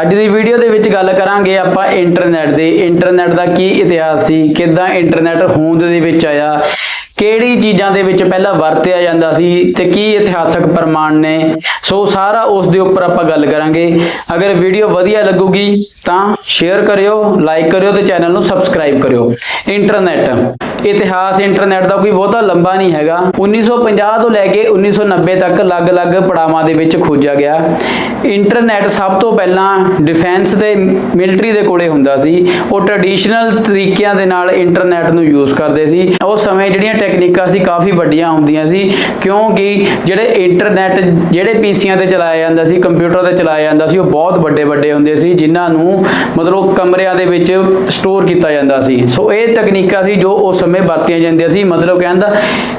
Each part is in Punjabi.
ਅੱਜ ਦੀ ਵੀਡੀਓ ਦੇ ਵਿੱਚ ਗੱਲ ਕਰਾਂਗੇ ਆਪਾਂ ਇੰਟਰਨੈਟ ਦੀ। ਇੰਟਰਨੈਟ ਦਾ ਕੀ ਇਤਿਹਾਸ ਸੀ? ਕਿੱਦਾਂ ਇੰਟਰਨੈਟ ਹੋਂਦ ਦੇ ਵਿੱਚ ਆਇਆ? ਕਿਹੜੀ ਚੀਜ਼ਾਂ ਦੇ ਵਿੱਚ ਪਹਿਲਾਂ ਵਰਤਿਆ ਜਾਂਦਾ ਸੀ? ਤੇ ਕੀ ਇਤਿਹਾਸਕ ਪ੍ਰਮਾਣ ਨੇ? ਸੋ ਸਾਰਾ ਉਸ ਦੇ ਉੱਪਰ ਆਪਾਂ ਗੱਲ ਕਰਾਂਗੇ। ਅਗਰ ਵੀਡੀਓ ਵਧੀਆ ਲੱਗੂਗੀ ਤਾਂ ਸ਼ੇਅਰ ਕਰਿਓ ਲਾਈਕ ਕਰਿਓ ਤੇ ਚੈਨਲ ਨੂੰ ਸਬਸਕ੍ਰਾਈਬ ਕਰਿਓ। ਇੰਟਰਨੈਟ ਇਤਿਹਾਸ ਇੰਟਰਨੈਟ ਦਾ ਕੋਈ ਬਹੁਤਾ ਲੰਬਾ ਨਹੀਂ ਹੈਗਾ। 1950 ਤੋਂ ਲੈ ਕੇ 1990 ਤੱਕ ਅਲੱਗ-ਅਲੱਗ ਪੜਾਵਾਂ ਦੇ ਵਿੱਚ ਖੋਜਿਆ ਗਿਆ। ਇੰਟਰਨੈਟ ਸਭ ਤੋਂ ਪਹਿਲਾਂ ਡਿਫੈਂਸ ਤੇ ਮਿਲਟਰੀ ਦੇ ਕੋਲੇ ਹੁੰਦਾ ਸੀ। ਉਹ ਟ੍ਰੈਡੀਸ਼ਨਲ ਤਰੀਕਿਆਂ ਦੇ ਨਾਲ ਇੰਟਰਨੈਟ ਨੂੰ ਯੂਜ਼ ਕਰਦੇ ਸੀ। ਉਸ ਸਮੇਂ ਜਿਹੜੀਆਂ ਟੈਕਨੀਕਾਂ ਸੀ ਕਾਫੀ ਵੱਡੀਆਂ ਹੁੰਦੀਆਂ ਸੀ, ਕਿਉਂਕਿ ਜਿਹੜੇ ਇੰਟਰਨੈਟ ਜਿਹੜੇ ਪੀਸੀਆਂ ਤੇ ਚਲਾਇਆ ਜਾਂਦਾ ਸੀ ਕੰਪਿਊਟਰ ਤੇ ਚਲਾਇਆ ਜਾਂਦਾ ਸੀ, ਉਹ ਬਹੁਤ ਵੱਡੇ ਵੱਡੇ ਹੁੰਦੇ ਸੀ, ਜਿਨ੍ਹਾਂ ਨੂੰ ਮਤਲਬ ਕਮਰਿਆਂ ਦੇ ਵਿੱਚ ਸਟੋਰ ਕੀਤਾ ਜਾਂਦਾ ਸੀ। ਸੋ ਇਹ ਤਕਨੀਕਾਂ ਸੀ ਜੋ ਉਸ ਸਮੇਂ ਵਰਤੀਆਂ ਜਾਂਦੀਆਂ ਸੀ। ਮਤਲਬ ਕਹਿੰਦਾ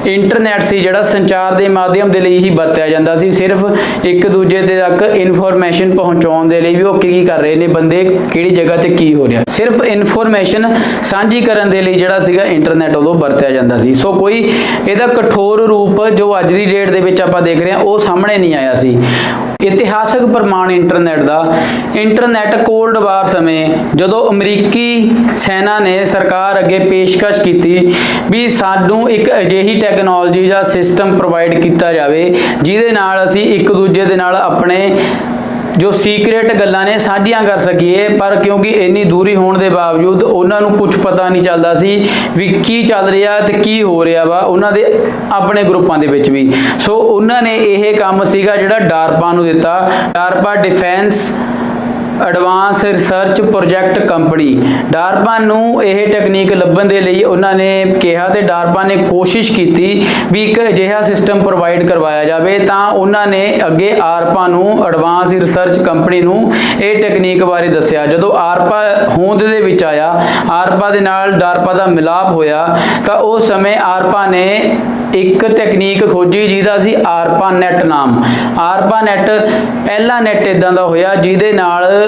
ਇੰਟਰਨੈਟ ਸੀ ਜਿਹੜਾ ਸੰਚਾਰ ਦੇ ਮਾਧਿਅਮ ਦੇ ਲਈ ਹੀ ਵਰਤਿਆ ਜਾਂਦਾ ਸੀ। ਸਿਰਫ ਇੱਕ ਦੂਜੇ ਦੇ ਤੱਕ ਇਨਫੋਰਮੇਸ਼ਨ ਪਹੁੰਚਾਉਣ ਦੇ ਲਈ ਵੀ ਉਹ ਕੀ ਕਰ ਰਹੇ ਨੇ, ਬੰਦੇ ਕਿਹੜੀ ਜਗ੍ਹਾ ਤੇ ਕੀ ਹੋ ਰਿਹਾ। ਸਿਰਫ ਇਨਫੋਰਮੇਸ਼ਨ ਸਾਂਝੀ ਕਰਨ ਦੇ ਲਈ ਜਿਹੜਾ ਸੀਗਾ ਇੰਟਰਨੈਟ ਉਦੋਂ ਵਰਤਿਆ ਜਾਂਦਾ ਸੀ। ਸੋ ਕੋਈ ਇਹਦਾ ਕਠੋਰ ਰੂਪ ਜੋ ਅੱਜ ਦੀ ਡੇਟ ਦੇ ਵਿੱਚ ਆਪਾਂ ਦੇਖ ਰਹੇ ਹਾਂ, ਉਹ ਸਾਹਮਣੇ ਨਹੀਂ ਆਇਆ ਸੀ। ਇਤਿਹਾਸਕ ਪ੍ਰਮਾਣ ਇੰਟਰਨੈਟ ਦਾ। ਇੰਟਰਨੈਟ ਕੋਲਡ ਵਾਰ ਸਮੇਂ ਜਦੋਂ ਅਮਰੀਕੀ ਸੈਨਾ ਨੇ ਸਰਕਾਰ ਅੱਗੇ ਪੇਸ਼ਕਸ਼ ਕੀਤੀ ਵੀ ਸਾਨੂੰ ਇੱਕ ਅਜਿਹੀ ਟੈਕਨੋਲੋਜੀ ਜਾਂ ਸਿਸਟਮ ਪ੍ਰੋਵਾਈਡ ਕੀਤਾ ਜਾਵੇ, ਜਿਹਦੇ ਨਾਲ ਅਸੀਂ ਇੱਕ ਦੂਜੇ ਦੇ ਨਾਲ ਆਪਣੇ ਜੋ ਸੀਕ੍ਰੇਟ ਗੱਲਾਂ ਨੇ, ਸਾਂਝੀਆਂ ਕਰ ਸਕੀਏ, ਪਰ ਕਿਉਂਕਿ ਇੰਨੀ ਦੂਰੀ ਹੋਣ ਦੇ ਬਾਵਜੂਦ ਉਹਨਾਂ ਨੂੰ ਕੁਝ ਪਤਾ ਨਹੀਂ ਚੱਲਦਾ ਸੀ ਵੀ ਕੀ ਚੱਲ ਰਿਹਾ ਤੇ ਕੀ ਹੋ ਰਿਹਾ ਵਾ, ਉਹਨਾਂ ਦੇ ਆਪਣੇ ਗਰੁੱਪਾਂ ਦੇ ਵਿੱਚ ਵੀ। ਸੋ ਉਹਨਾਂ ਨੇ ਇਹ ਕੰਮ ਸੀਗਾ ਜਿਹੜਾ ਡਾਰਪਾ ਨੂੰ ਦਿੱਤਾ। DARPA defence advance research project company DARPA ਨੂੰ ਇਹ ਟੈਕਨੀਕ ਲੱਭਣ ਦੇ ਲਈ ਉਹਨਾਂ ਨੇ ਕਿਹਾ ਤੇ ਡਾਰਪਾ ਨੇ ਕੋਸ਼ਿਸ਼ ਕੀਤੀ ਵੀ ਇੱਕ ਅਜਿਹਾ ਸਿਸਟਮ ਪ੍ਰੋਵਾਈਡ ਕਰਵਾਇਆ ਜਾਵੇ ਤਾਂ ਉਹਨਾਂ ਨੇ ਅੱਗੇ ਆਰਪਾ ਨੂੰ ਐਡਵਾਂਸ ਰਿਸਰਚ ਕੰਪਨੀ ਨੂੰ ਇਹ ਟੈਕਨੀਕ ਬਾਰੇ ਦੱਸਿਆ। ਜਦੋਂ ਆਰਪਾ ਹੋਂਦ ਦੇ ਵਿੱਚ ਆਇਆ ਆਰਪਾ ਦੇ ਨਾਲ ਡਾਰਪਾ ਦਾ ਮਿਲਾਪ ਹੋਇਆ, ਤਾਂ ਉਸ ਸਮੇਂ ਆਰਪਾ ਨੇ ਇੱਕ ਟੈਕਨੀਕ ਖੋਜੀ ਜਿਹਦਾ ਸੀ ਆਰਪਾ ਨੈਟ ਨਾਮ। ਆਰਪਾ ਨੈਟ ਪਹਿਲਾ ਨੈਟ ਇਦਾਂ ਦਾ ਹੋਇਆ, ਜਿਹਦੇ ਨਾਲ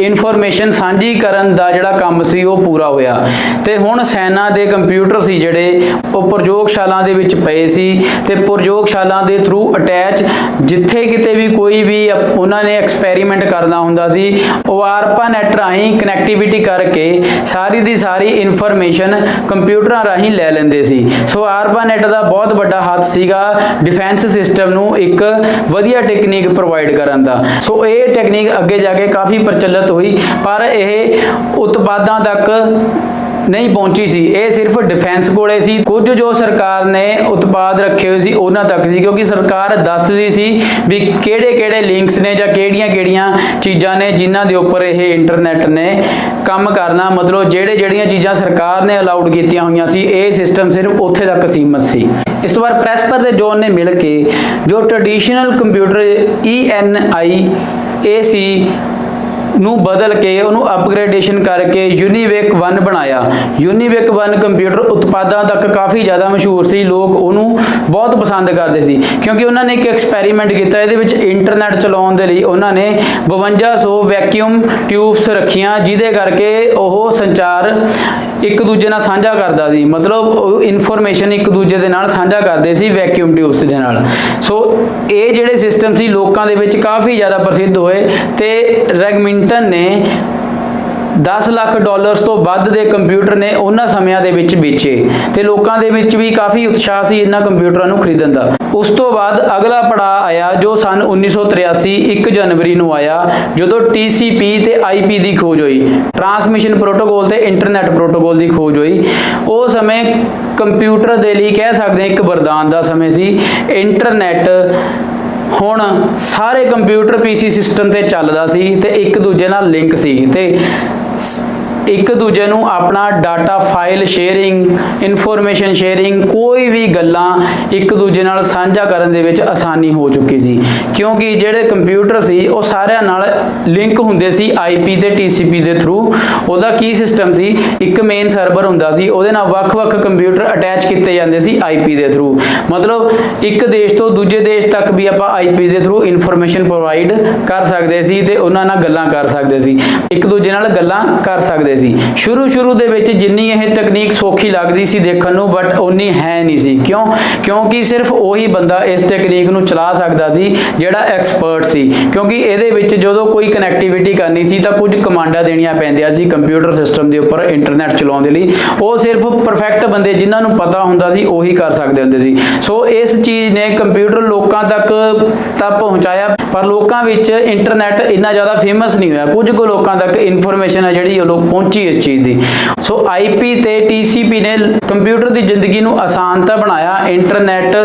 ਇਨਫੋਰਮੇਸ਼ਨ ਸਾਂਝੀ ਕਰਨ ਦਾ ਜਿਹੜਾ ਕੰਮ ਸੀ, ਉਹ ਪੂਰਾ ਹੋਇਆ। ਤੇ ਹੁਣ ਸੈਨਾ ਦੇ ਕੰਪਿਊਟਰ ਸੀ ਜਿਹੜੇ, ਉਹ ਪ੍ਰਯੋਗਸ਼ਾਲਾ ਦੇ ਵਿੱਚ ਪਏ ਸੀ ਤੇ ਪ੍ਰਯੋਗਸ਼ਾਲਾ ਦੇ ਥਰੂ ਅਟੈਚ ਜਿੱਥੇ ਕਿਤੇ ਵੀ ਕੋਈ ਵੀ ਅਪ- ਉਹਨਾਂ ਨੇ ਐਕਸਪੈਰੀਮੈਂਟ ਕਰਨਾ ਹੁੰਦਾ ਸੀ, ਉਹ ਆਰਪਾ ਨੈਟ ਰਾਹੀਂ ਕਨੈਕਟੀਵਿਟੀ ਕਰਕੇ ਸਾਰੀ ਦੀ ਸਾਰੀ ਇਨਫੋਰਮੇਸ਼ਨ ਕੰਪਿਊਟਰਾਂ ਰਾਹੀਂ ਲੈ ਲੈਂਦੇ ਸੀ। ਸੋ ਆਰਪਾ ਨੈਟ ਦਾ ਬਹੁਤ ਵੱਡਾ ਹੱਥ ਸੀਗਾ ਡਿਫੈਂਸ ਸਿਸਟਮ ਨੂੰ ਇੱਕ ਵਧੀਆ ਟੈਕਨੀਕ ਪ੍ਰੋਵਾਈਡ ਕਰਨ ਦਾ। ਸੋ ਇਹ ਟੈਕਨੀਕ ਅੱਗੇ ਜਾ ਕੇ ਕਾਫੀ ਪ੍ਰਚਲਿਤ ਹੋਈ, ਪਰ ਇਹ ਉਤਪਾਦਾਂ ਤੱਕ ਨਹੀਂ ਪਹੁੰਚੀ ਸੀ। ਇਹ ਸਿਰਫ ਡਿਫੈਂਸ ਕੋਲੇ ਸੀ। ਕੁਝ ਜੋ ਸਰਕਾਰ ਨੇ ਉਤਪਾਦ ਰੱਖੇ ਹੋਏ ਸੀ, ਉਹਨਾਂ ਤੱਕ ਸੀ, ਕਿਉਂਕਿ ਸਰਕਾਰ ਦੱਸਦੀ ਸੀ ਵੀ ਕਿਹੜੇ-ਕਿਹੜੇ ਲਿੰਕਸ ਨੇ ਜਾਂ ਕਿਹੜੀਆਂ-ਕਿਹੜੀਆਂ ਚੀਜ਼ਾਂ ਨੇ ਜਿਨ੍ਹਾਂ ਦੇ ਉੱਪਰ ਇਹ ਇੰਟਰਨੈਟ ਨੇ ਕੰਮ ਕਰਨਾ। ਮਤਲਬ ਜਿਹੜੇ ਜਿਹੜੀਆਂ ਚੀਜ਼ਾਂ ਸਰਕਾਰ ਨੇ ਅਲਾਉਡ ਕੀਤੀਆਂ ਹੋਈਆਂ ਸੀ, ਇਹ ਸਿਸਟਮ ਸਿਰਫ ਉੱਥੇ ਤੱਕ ਸੀਮਤ ਸੀ। ਇਸ ਤੋਂ ਬਾਅਦ ਪ੍ਰੈਸਪਰ ਦੇ ਜੋਨ ਨੇ ਮਿਲ ਕੇ ਜੋ ਟ੍ਰੈਡੀਸ਼ਨਲ ਕੰਪਿਊਟਰ ENI AC ਨੂੰ ਬਦਲ ਕੇ ਉਹਨੂੰ ਅਪਗ੍ਰੇਡੇਸ਼ਨ ਕਰਕੇ ਯੂਨੀਵੇਕ 1 ਬਣਾਇਆ। ਯੂਨੀਵੇਕ 1 ਕੰਪਿਊਟਰ ਉਤਪਾਦਾਂ ਤੱਕ ਕਾਫੀ ਜ਼ਿਆਦਾ ਮਸ਼ਹੂਰ ਸੀ। ਲੋਕ ਉਹਨੂੰ ਬਹੁਤ ਪਸੰਦ ਕਰਦੇ ਸੀ। ਕਿਉਂਕਿ ਉਹਨਾਂ ਨੇ ਇੱਕ ਐਕਸਪੈਰੀਮੈਂਟ ਕੀਤਾ, ਇਹਦੇ ਵਿੱਚ ਇੰਟਰਨੈਟ ਚਲਾਉਣ ਦੇ ਲਈ ਉਹਨਾਂ ਨੇ 5200 ਵੈਕਿਊਮ ਟਿਊਬਸ ਰੱਖੀਆਂ, ਜਿਹਦੇ ਕਰਕੇ ਉਹ ਸੰਚਾਰ ਇੱਕ ਦੂਜੇ ਨਾਲ ਸਾਂਝਾ ਕਰਦਾ ਸੀ। ਮਤਲਬ ਇਨਫੋਰਮੇਸ਼ਨ ਇੱਕ ਦੂਜੇ ਦੇ ਨਾਲ ਸਾਂਝਾ ਕਰਦੇ ਸੀ ਵੈਕਿਊਮ ਟਿਊਬਸ ਦੇ ਨਾਲ। ਸੋ ਇਹ ਜਿਹੜੇ ਸਿਸਟਮ ਸੀ, ਲੋਕਾਂ ਦੇ ਵਿੱਚ ਕਾਫੀ ਜ਼ਿਆਦਾ ਪ੍ਰਸਿੱਧ ਹੋਏ ਤੇ ਰੈਗਮਿੰਟਨ ਨੇ 10 ਲੱਖ ਡਾਲਰਸ ਤੋਂ ਵੱਧ ਦੇ ਕੰਪਿਊਟਰ ਨੇ ਉਹਨਾਂ ਸਮਿਆਂ ਦੇ ਵਿੱਚ ਵੇਚੇ ਤੇ ਲੋਕਾਂ ਦੇ ਵਿੱਚ ਵੀ ਕਾਫੀ ਉਤਸ਼ਾਹ ਸੀ ਇਹਨਾਂ ਕੰਪਿਊਟਰਾਂ ਨੂੰ ਖਰੀਦਣ ਦਾ। ਉਸ ਤੋਂ ਬਾਅਦ ਅਗਲਾ ਪੜਾਅ ਆਇਆ ਜੋ ਸਨ 1983 1 ਜਨਵਰੀ ਨੂੰ ਆਇਆ, ਜਦੋਂ TCP ਤੇ IP ਦੀ ਖੋਜ ਹੋਈ। ਟਰਾਂਸਮਿਸ਼ਨ ਪ੍ਰੋਟੋਕੋਲ ਤੇ ਇੰਟਰਨੈਟ ਪ੍ਰੋਟੋਕੋਲ ਦੀ ਖੋਜ ਹੋਈ। ਉਹ ਸਮੇਂ ਕੰਪਿਊਟਰ ਦੇ ਲਈ ਕਹਿ ਸਕਦੇ ਹਾਂ ਇੱਕ ਵਰਦਾਨ ਦਾ ਸਮੇਂ ਸੀ। ਇੰਟਰਨੈਟ ਹੁਣ ਸਾਰੇ ਕੰਪਿਊਟਰ ਪੀਸੀ ਸਿਸਟਮ ਤੇ ਚੱਲਦਾ ਸੀ ਤੇ ਇੱਕ ਦੂਜੇ ਨਾਲ ਲਿੰਕ ਸੀ ਤੇ ਸ- ਇੱਕ ਦੂਜੇ ਨੂੰ ਆਪਣਾ data file sharing information sharing ਕੋਈ ਵੀ ਗੱਲਾਂ ਇੱਕ ਦੂਜੇ ਨਾਲ ਸਾਂਝਾ ਕਰਨ ਦੇ ਵਿੱਚ ਆਸਾਨੀ ਹੋ ਚੁੱਕੀ ਸੀ। ਕਿਉਂਕਿ ਜਿਹੜੇ ਕੰਪਿਊਟਰ ਸੀ, ਉਹ ਸਾਰਿਆਂ ਨਾਲ ਲਿੰਕ ਹੁੰਦੇ ਸੀ IP ਤੇ TCP ਦੇ ਥਰੂ ਉਹਦਾ ਕੀ ਸਿਸਟਮ ਸੀ? ਇੱਕ ਮੇਨ ਸਰਵਰ ਹੁੰਦਾ ਸੀ, ਉਹਦੇ ਨਾਲ ਵੱਖ-ਵੱਖ ਕੰਪਿਊਟਰ ਅਟੈਚ ਕੀਤੇ ਜਾਂਦੇ ਸੀ IP ਦੇ ਥਰੂ ਮਤਲਬ ਇੱਕ ਦੇਸ਼ ਤੋਂ ਦੂਜੇ ਦੇਸ਼ ਤੱਕ ਵੀ ਆਪਾਂ IP ਦੇ ਥਰੂ ਇਨਫੋਰਮੇਸ਼ਨ ਪ੍ਰੋਵਾਈਡ ਕਰ ਸਕਦੇ ਸੀ ਤੇ ਉਹਨਾਂ ਨਾਲ ਗੱਲਾਂ ਕਰ ਸਕਦੇ ਸੀ। ਇੱਕ ਦੂਜੇ ਨਾਲ ਗੱਲਾਂ ਕਰ ਸਕਦੇ ਸਕਦੇ ਸੀ। ਸ਼ੁਰੂ ਸ਼ੁਰੂ ਦੇ ਵਿੱਚ ਜਿੰਨੀ ਇਹ ਤਕਨੀਕ ਸੌਖੀ ਲੱਗਦੀ ਸੀ ਦੇਖਣ ਨੂੰ ਬਟ ਉਨੀ ਹੈ ਨਹੀਂ ਸੀ। ਕਿਉਂ? ਕਿਉਂਕਿ ਸਿਰਫ ਉਹੀ ਬੰਦਾ ਇਸ ਤਕਨੀਕ ਨੂੰ ਚਲਾ ਸਕਦਾ ਸੀ ਜਿਹੜਾ ਐਕਸਪਰਟ ਸੀ। ਕਿਉਂਕਿ ਇਹਦੇ ਵਿੱਚ ਜਦੋਂ ਕੋਈ ਕਨੈਕਟੀਵਿਟੀ ਕਰਨੀ ਸੀ ਤਾਂ ਕੁਝ ਕਮਾਂਡਾਂ ਦੇਣੀਆਂ ਪੈਂਦੀਆਂ ਸੀ ਕੰਪਿਊਟਰ ਸਿਸਟਮ ਦੇ ਉੱਪਰ ਇੰਟਰਨੈਟ ਚਲਾਉਣ ਦੇ ਲਈ। ਉਹ ਸਿਰਫ ਪਰਫੈਕਟ ਬੰਦੇ ਜਿਨ੍ਹਾਂ ਨੂੰ ਪਤਾ ਹੁੰਦਾ ਸੀ, ਉਹੀ ਕਰ ਸਕਦੇ ਹੁੰਦੇ ਸੀ। ਸੋ ਇਸ ਚੀਜ਼ ਨੇ ਕੰਪਿਊਟਰ ਲੋਕਾਂ ਤੱਕ ਤਾਂ ਪਹੁੰਚਾਇਆ, ਪਰ ਲੋਕਾਂ ਵਿੱਚ ਇੰਟਰਨੈਟ ਇੰਨਾ ਜ਼ਿਆਦਾ ਫੇਮਸ ਨਹੀਂ ਹੋਇਆ। ਕੁਝ ਕੁ ਲੋਕਾਂ ਤੱਕ ਇਨਫੋਰਮੇਸ਼ਨ ਹੈ ਜਿਹੜੀ ਉਹ ਲੋਕ ਪਹੁੰਚੀ ਇਸ ਚੀਜ਼ ਦੀ। ਸੋ ਆਈਪੀ ਤੇ ਟੀਸੀਪੀ ਨੇ ਕੰਪਿਊਟਰ ਦੀ ਜ਼ਿੰਦਗੀ ਨੂੰ ਆਸਾਨ ਤਾਂ ਬਣਾਇਆ, ਇੰਟਰਨੈਟ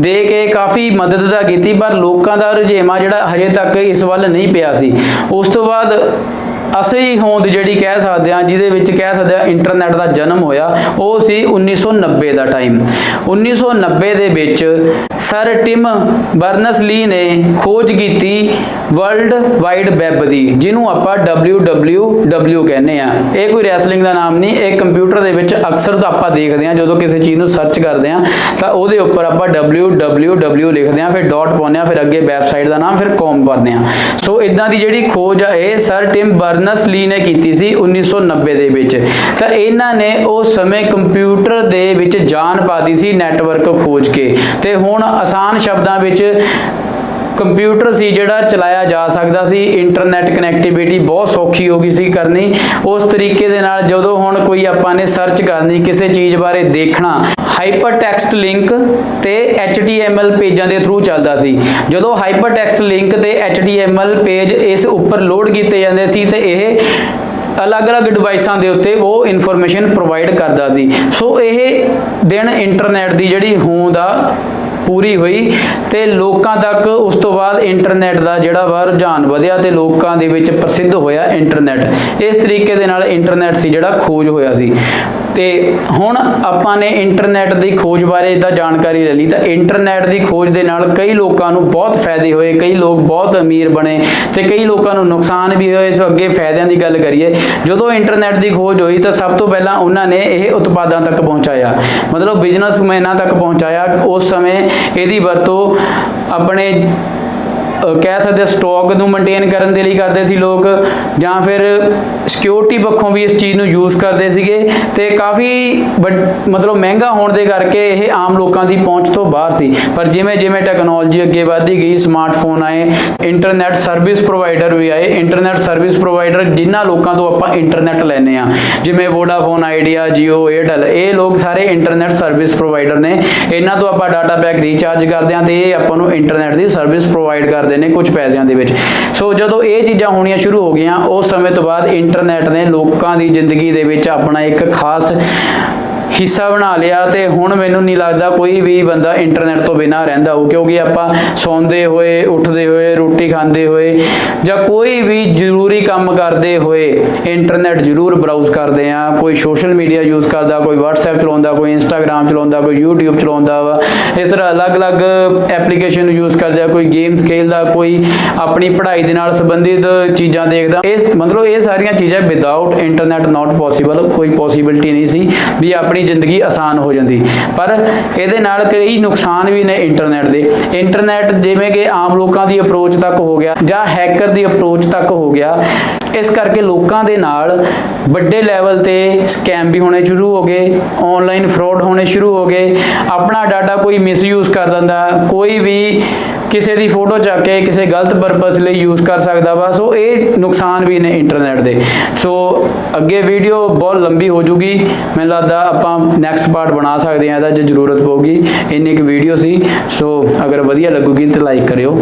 ਦੇ ਕੇ ਕਾਫੀ ਮਦਦ ਤਾਂ ਕੀਤੀ, ਪਰ ਲੋਕਾਂ ਦਾ ਰੁਝੇਵਾਂ ਜਿਹੜਾ ਹਜੇ ਤੱਕ ਇਸ ਵੱਲ ਨਹੀਂ ਪਿਆ ਸੀ। ਉਸ ਤੋਂ ਬਾਅਦ ਅਸੀਂ ਹੋਂਦ ਜਿਹੜੀ ਕਹਿ ਸਕਦੇ ਹਾਂ, ਜਿਹਦੇ ਵਿੱਚ ਕਹਿ ਸਕਦੇ ਹਾਂ ਇੰਟਰਨੈਟ ਦਾ ਜਨਮ ਹੋਇਆ, ਉਹ ਸੀ 1990 ਦਾ ਟਾਈਮ 1990 ਦੇ ਵਿੱਚ ਸਰ ਟਿਮ ਬਰਨਸਲੀ ਨੇ ਖੋਜ ਕੀਤੀ ਵਰਲਡ ਵਾਈਡ ਵੈਬ ਦੀ, ਜਿਹਨੂੰ ਆਪਾਂ WWW ਕਹਿੰਦੇ ਆ ਇਹ ਕੋਈ ਰੈਸਲਿੰਗ ਦਾ ਨਾਮ ਨਹੀਂ, ਇਹ ਕੰਪਿਊਟਰ ਦੇ ਵਿੱਚ ਅਕਸਰ ਤਾਂ ਆਪਾਂ ਦੇਖਦੇ ਆ ਜਦੋਂ ਕਿਸੇ ਚੀਜ਼ ਨੂੰ ਸਰਚ ਕਰਦੇ ਆ ਤਾਂ ਉਹਦੇ ਉੱਪਰ ਆਪਾਂ WWW ਲਿਖਦੇ ਆ ਫਿਰ ਡਾਟ ਪਾਉਂਦੇ ਆ ਫਿਰ ਅੱਗੇ ਵੈਬਸਾਈਟ ਦਾ ਨਾਮ, ਫਿਰ ਕੌਮ ਭਰਦੇ ਆ ਸੋ ਇਦਾਂ ਦੀ ਜਿਹੜੀ ਖੋਜ ਆ, ਇਹ ਸਰ ਟਿਮ ਬਰਨ ਬਰਨਸ ਲੀ ਨੇ ਕੀਤੀ ਸੀ 1990 ਦੇ ਵਿੱਚ। ਤਾਂ ਇਹਨਾਂ ਨੇ ਉਸ ਸਮੇਂ ਕੰਪਿਊਟਰ ਦੇ ਵਿੱਚ ਜਾਨ ਪਾਤੀ ਸੀ ਨੈਟਵਰਕ ਖੋਜ ਕੇ। ਤੇ ਹੁਣ ਆਸਾਨ ਸ਼ਬਦਾਂ ਵਿੱਚ ਕੰਪਿਊਟਰ ਸੀ ਜਿਹੜਾ ਚਲਾਇਆ ਜਾ ਸਕਦਾ ਸੀ ਇੰਟਰਨੈਟ ਕਨੈਕਟੀਵਿਟੀ ਬਹੁਤ ਸੌਖੀ ਹੋ ਗਈ ਸੀ ਕਰਨੀ। ਉਸ ਤਰੀਕੇ ਦੇ ਨਾਲ ਜਦੋਂ ਹੁਣ ਕੋਈ ਆਪਾਂ ਨੇ ਸਰਚ ਕਰਨੀ, ਕਿਸੇ ਚੀਜ਼ ਬਾਰੇ ਦੇਖਣਾ ਹਾਈਪਰ ਟੈਕਸਟ ਲਿੰਕ ਤੇ HTML ਪੇਜਾਂ ਦੇ ਥਰੂ ਚੱਲਦਾ ਸੀ। ਜਦੋਂ ਹਾਈਪਰ ਟੈਕਸਟ ਲਿੰਕ ਤੇ HTML ਪੇਜ ਇਸ ਉੱਪਰ ਲੋਡ ਕੀਤੇ ਜਾਂਦੇ ਸੀ ਤੇ ਇਹ ਅਲੱਗ-ਅਲੱਗ ਡਿਵਾਈਸਾਂ ਦੇ ਉੱਤੇ ਉਹ ਇਨਫੋਰਮੇਸ਼ਨ ਪ੍ਰੋਵਾਈਡ ਕਰਦਾ ਸੀ। ਸੋ ਇਹ ਦਿਨ ਇੰਟਰਨੈਟ ਦੀ ਜਿਹੜੀ ਹੋਂਦ ਆ ਪੂਰੀ ਹੋਈ ਤੇ ਲੋਕਾਂ ਤੱਕ ਉਸ ਤੋਂ ਬਾਅਦ ਇੰਟਰਨੈਟ ਦਾ ਜਿਹੜਾ ਵਾ ਰੁਝਾਨ ਵਧਿਆ ਤੇ ਲੋਕਾਂ ਦੇ ਵਿੱਚ ਪ੍ਰਸਿੱਧ ਹੋਇਆ ਇੰਟਰਨੈਟ ਇਸ ਤਰੀਕੇ ਦੇ ਨਾਲ ਇੰਟਰਨੈਟ ਸੀ ਜਿਹੜਾ ਖੋਜ ਹੋਇਆ ਸੀ। ਤੇ ਹੁਣ ਆਪਾਂ ਨੇ ਇੰਟਰਨੈਟ ਦੀ ਖੋਜ ਬਾਰੇ ਇਦਾਂ ਜਾਣਕਾਰੀ ਲੈ ਲਈ ਤਾਂ ਇੰਟਰਨੈਟ ਦੀ ਖੋਜ ਦੇ ਨਾਲ ਕਈ ਲੋਕਾਂ ਨੂੰ ਬਹੁਤ ਫਾਇਦੇ ਹੋਏ, ਕਈ ਲੋਕ ਬਹੁਤ ਅਮੀਰ ਬਣੇ ਤੇ ਕਈ ਲੋਕਾਂ ਨੂੰ ਨੁਕਸਾਨ ਵੀ ਹੋਏ। ਸੋ ਅੱਗੇ ਫਾਇਦਿਆਂ ਦੀ ਗੱਲ ਕਰੀਏ, ਜਦੋਂ ਇੰਟਰਨੈਟ ਦੀ ਖੋਜ ਹੋਈ ਤਾਂ ਸਭ ਤੋਂ ਪਹਿਲਾਂ ਉਹਨਾਂ ਨੇ ਇਹ ਉਤਪਾਦਾਂ ਤੱਕ ਪਹੁੰਚਾਇਆ। ਮਤਲਬ ਬਿਜ਼ਨਸਮੈਨਾਂ ਤੱਕ ਪਹੁੰਚਾਇਆ। ਉਸ ਸਮੇਂ ਇਹਦੀ ਵਰਤੋਂ ਆਪਣੇ ਕਹਿ ਸਕਦੇ ਹਾਂ ਸਟਾਕ ਨੂੰ ਮੇਨਟੇਨ ਕਰਨ ਦੇ ਲਈ ਕਰਦੇ ਸੀ ਲੋਕ, ਜਾਂ ਫਿਰ ਸਿਕਿਉਰਿਟੀ ਪੱਖੋਂ ਵੀ ਇਸ ਚੀਜ਼ ਨੂੰ ਯੂਜ਼ ਕਰਦੇ ਸੀਗੇ, ਤੇ ਕਾਫੀ ਵੱਡ- ਮਤਲਬ ਮਹਿੰਗਾ ਹੋਣ ਦੇ ਕਰਕੇ ਇਹ ਆਮ ਲੋਕਾਂ ਦੀ ਪਹੁੰਚ ਤੋਂ ਬਾਹਰ ਸੀ। ਪਰ ਜਿਵੇਂ ਜਿਵੇਂ ਟੈਕਨੋਲੋਜੀ ਅੱਗੇ ਵਧਦੀ ਗਈ ਸਮਾਰਟਫੋਨ ਆਏ ਇੰਟਰਨੈਟ ਸਰਵਿਸ ਪ੍ਰੋਵਾਈਡਰ ਵੀ ਆਏ ਇੰਟਰਨੈਟ ਸਰਵਿਸ ਪ੍ਰੋਵਾਈਡਰ ਜਿਨ੍ਹਾਂ ਲੋਕਾਂ ਤੋਂ ਆਪਾਂ ਇੰਟਰਨੈਟ ਲੈਨੇ ਆ ਜਿਵੇਂ ਵੋਡਾਫੋਨ ਆਈਡੀਆ ਜੀਓ 에ਅਰਟੈਲ ਇਹ ਲੋਕ ਸਾਰੇ ਇੰਟਰਨੈਟ ਸਰਵਿਸ ਪ੍ਰੋਵਾਈਡਰ ਨੇ। ਇਹਨਾਂ ਤੋਂ ਆਪਾਂ ਡਾਟਾ ਪੈਕ ਰੀਚਾਰਜ ਕਰਦੇ ਆ ਤੇ ਇਹ ਆਪਾਂ ਨੂੰ ਇੰਟਰਨੈਟ ਦੀ ਸਰਵਿਸ ਪ੍ਰੋਵਾਈਡ ਕਰਦੇ ਨੇ ਕੁਝ ਪੈਸਿਆਂ ਦੇ ਵਿੱਚ। ਸੋ ਜਦੋਂ ਇਹ ਚੀਜ਼ਾਂ ਹੋਣੀਆਂ ਸ਼ੁਰੂ ਹੋ ਗਈਆਂ, ਉਸ ਸਮੇਂ ਤੋਂ ਬਾਅਦ ਇੰਟਰਨੈਟ ਨੇ ਲੋਕਾਂ ਦੀ ਜ਼ਿੰਦਗੀ ਦੇ ਵਿੱਚ ਆਪਣਾ ਇੱਕ ਖਾਸ ਹਿੱਸਾ ਬਣਾ ਲਿਆ ਤੇ ਹੁਣ ਮੈਨੂੰ ਨਹੀਂ ਲੱਗਦਾ ਕੋਈ ਵੀ ਬੰਦਾ ਇੰਟਰਨੈਟ ਤੋਂ ਬਿਨਾਂ ਰਹਿੰਦਾ ਹੋ ਕਿਉਂਕਿ ਆਪਾਂ ਸੌਂਦੇ ਹੋਏ, ਉੱਠਦੇ ਹੋਏ, ਰੋਟੀ ਖਾਂਦੇ ਹੋਏ ਜਾਂ ਕੋਈ ਵੀ ਜ਼ਰੂਰੀ ਕੰਮ ਕਰਦੇ ਹੋਏ ਇੰਟਰਨੈਟ ਜ਼ਰੂਰ ਬਰਾਊਜ਼ ਕਰਦੇ ਆ ਕੋਈ ਸੋਸ਼ਲ ਮੀਡੀਆ ਯੂਜ਼ ਕਰਦਾ, ਕੋਈ WhatsApp ਚਲਾਉਂਦਾ, ਕੋਈ Instagram ਚਲਾਉਂਦਾ, ਕੋਈ YouTube ਚਲਾਉਂਦਾ ਵਾ। ਇਸ ਤਰ੍ਹਾਂ ਅਲੱਗ-ਅਲੱਗ ਐਪਲੀਕੇਸ਼ਨ ਯੂਜ਼ ਕਰਦਾ ਕੋਈ ਗੇਮਸ ਖੇਡਦਾ ਕੋਈ ਆਪਣੀ ਪੜ੍ਹਾਈ ਦੇ ਨਾਲ ਸੰਬੰਧਿਤ ਚੀਜ਼ਾਂ ਦੇਖਦਾ। ਇਹ ਮਤਲਬ ਇਹ ਸਾਰੀਆਂ ਚੀਜ਼ਾਂ ਵਿਦਆਊਟ ਇੰਟਰਨੈਟ ਨਾਟ ਪੋਸੀਬਲ ਕੋਈ ਪੋਸੀਬਿਲਟੀ ਨਹੀਂ ਸੀ ਵੀ ਆਪਣੀ ਜ਼ਿੰਦਗੀ ਆਸਾਨ ਹੋ ਜਾਂਦੀ। ਪਰ ਇਹਦੇ ਨਾਲ ਕਈ ਨੁਕਸਾਨ ਵੀ ਨੇ ਇੰਟਰਨੈਟ ਦੇ। ਇੰਟਰਨੈਟ ਜਿਵੇਂ ਕਿ ਆਮ ਲੋਕਾਂ ਦੀ ਅਪਰੋਚ ਤੱਕ ਹੋ ਗਿਆ ਜਾਂ ਹੈਕਰ ਦੀ ਅਪਰੋਚ ਤੱਕ ਹੋ ਗਿਆ, ਇਸ ਕਰਕੇ ਲੋਕਾਂ ਦੇ ਨਾਲ ਵੱਡੇ ਲੈਵਲ ਤੇ ਸਕੈਮ ਵੀ ਹੋਣੇ ਸ਼ੁਰੂ ਹੋ ਗਏ ਆਨਲਾਈਨ ਫਰਾਡ ਹੋਣੇ ਸ਼ੁਰੂ ਹੋ ਗਏ। ਆਪਣਾ ਡਾਟਾ ਕੋਈ ਮਿਸਯੂਜ਼ ਕਰ ਦਿੰਦਾ, ਕੋਈ ਵੀ ਕਿਸੇ ਦੀ ਫੋਟੋ ਚੱਕ ਕੇ ਕਿਸੇ ਗਲਤ ਪਰਪਸ ਲਈ ਯੂਜ਼ ਕਰ ਸਕਦਾ ਵਾ। ਸੋ ਇਹ ਨੁਕਸਾਨ ਵੀ ਨੇ ਇੰਟਰਨੈਟ ਦੇ। ਸੋ ਅੱਗੇ ਵੀਡੀਓ ਬਹੁਤ ਲੰਬੀ ਹੋ ਜੂਗੀ। ਮੈਨੂੰ ਲੱਗਦਾ ਆਪਾਂ ਨੈਕਸਟ ਪਾਰਟ ਬਣਾ ਸਕਦੇ ਹਾਂ, ਇਹਦਾ ਜੇ ਜ਼ਰੂਰਤ ਪਊਗੀ। ਇੰਨੀ ਇੱਕ ਵੀਡੀਓ ਸੀ। ਸੋ ਅਗਰ ਵਧੀਆ ਲੱਗੂਗੀ ਤੇ ਲਾਈਕ ਕਰਿਓ।